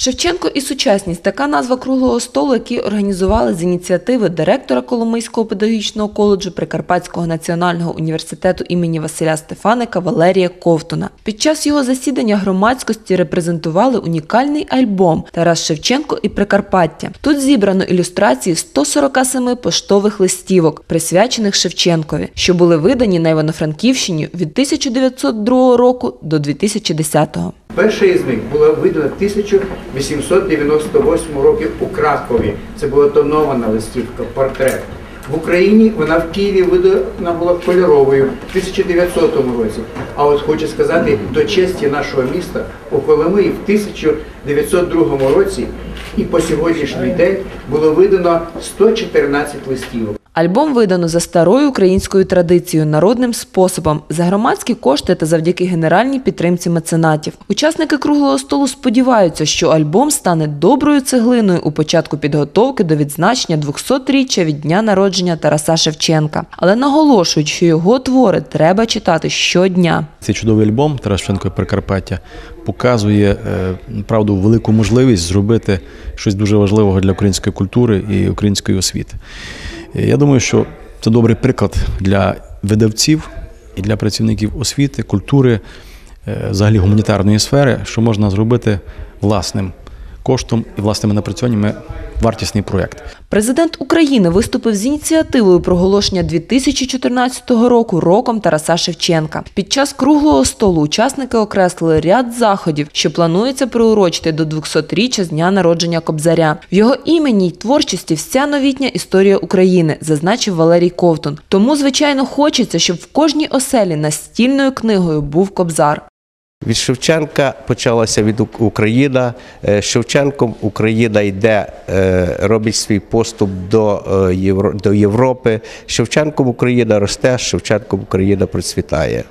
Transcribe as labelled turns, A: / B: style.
A: Шевченко і сучасність така назва круглого столу, який організували з ініціативи директора Коломийського педагогічного коледжу Прикарпатського національного університету імені Василя Стефаника Валерія Ковтуна. Під час його засідання громадськості репрезентували унікальний альбом Тарас Шевченко і Прикарпаття. Тут зібрано ілюстрації 147 поштових листівок, присвячених Шевченкові, що були видані на Івано-Франківщині від 1902 року до 2010.
B: Перша із них була видана в 1898 році у Кракові. Це була тонована листівка, портрет. В Україні вона в Києві видана була кольоровою в 1900 році. А от хочу сказати, до честі нашого міста у Коломиї в 1902 році і по сьогоднішній день було видано 114 листівок.
A: Альбом видано за старою українською традицією, народним способом, за громадські кошти та завдяки генеральній підтримці меценатів. Учасники круглого столу сподіваються, що альбом стане доброю цеглиною у початку підготовки до відзначення 200-річчя від дня народження Тараса Шевченка, але наголошують, що його твори треба читати щодня.
C: Цей чудовий альбом Тарас Шевченко Прикарпаття показує е, правду велику можливість зробити щось дуже важливого для української культури і української освіти. Я думаю, що це добрий приклад для видавців і для працівників освіти, культури, е, взагалі гуманітарної сфери, що можна зробити власним коштом і власними напрацюваннями вартісний проєкт.
A: Президент України виступив з ініціативою проголошення 2014 року роком Тараса Шевченка. Під час круглого столу учасники окреслили ряд заходів, що планується приурочити до 200-річчя з дня народження Кобзаря. В його імені й творчості вся новітня історія України, зазначив Валерій Ковтун. Тому, звичайно, хочеться, щоб в кожній оселі настільною книгою був Кобзар.
D: Від Шевченка почалася від Ук- Україна. Е, Шевченком Україна йде, е, робить свій поступ до, е, Євро- до Європи. Шевченком Україна росте, Шевченком Україна процвітає.